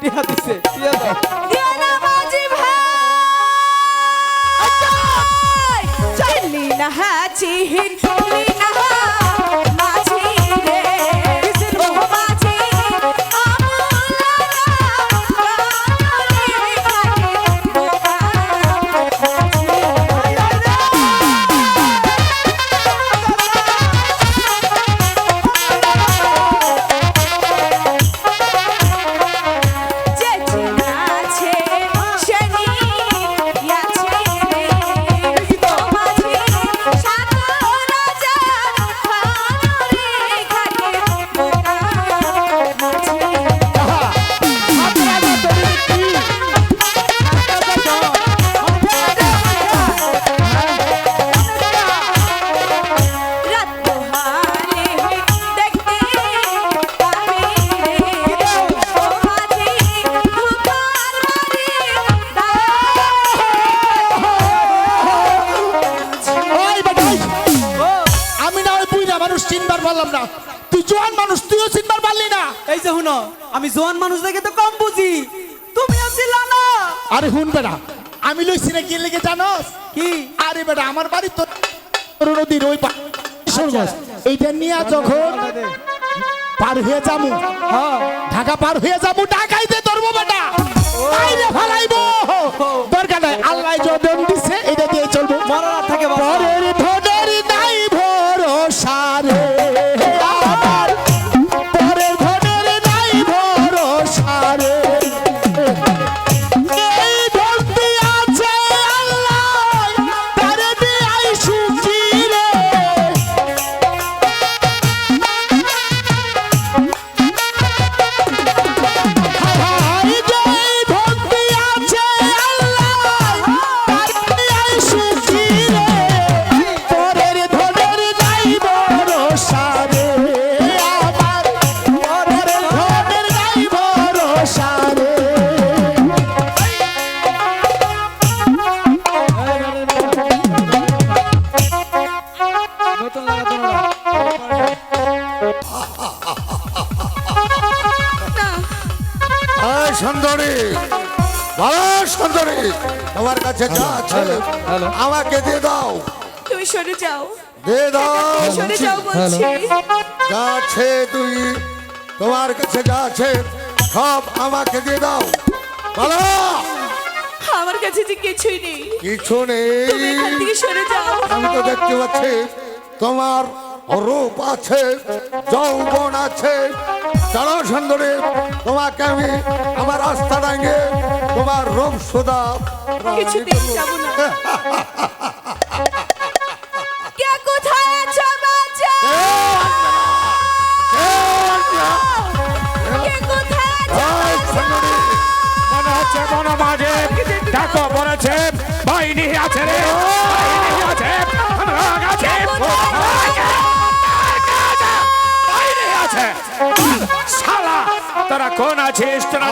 টিয়া দিছে টিয়া দাও দিয়া না মাঝি ভাই চিনলি না হ্যাঁ চিনলি পারলাম না। তুই জোয়ান মানুষ তুইও চিনবার পারলি না। এই যে শুনো আমি জোয়ান মানুষ দেখে তো কম বুঝি। তুমি আসিল না। আরে হুন আমি লইছি না কি লেগে জানোস? কি? আরে বেটা আমার বাড়ি তো নদীর ওই পা- কিশোরগঞ্জ। এইটা নিয়ে যখন পার হয়ে যামু হ্যাঁ। ঢাকা পার হয়ে যাব ঢাকাইতে ধরবো বেটা। সুন্দরী ভালো সুন্দরী তোমার কাছে যা আছে আমাকে দিয়ে দাও। তুমি সরে যাও। দিয়ে দাও। সরে যাও বলছি। যা আছে তুই তোমার কাছে যা আছে সব আমাকে দিয়ে দাও। বলো আমার কাছে যে কিছুই নেই। কিছু নেই। তুমি এখান থেকে সরে যাও। আমি তো দেখতে পাচ্ছি তোমার রূপ আছে যৌবন আছে। চলো সুন্দরী তোমাকে আমি আমার রাস্তা ডাঙ্গে তোমার রূপ সুদা কিছুতেই যাব না। কে কোথায় আছো বাচ্চা কে কোথায় আছো মনে হচ্ছে মনে মাঝে বলেছে বাহিনী আছে রে আছে আছে আছে। শালা তোরা কোন আছে তোরা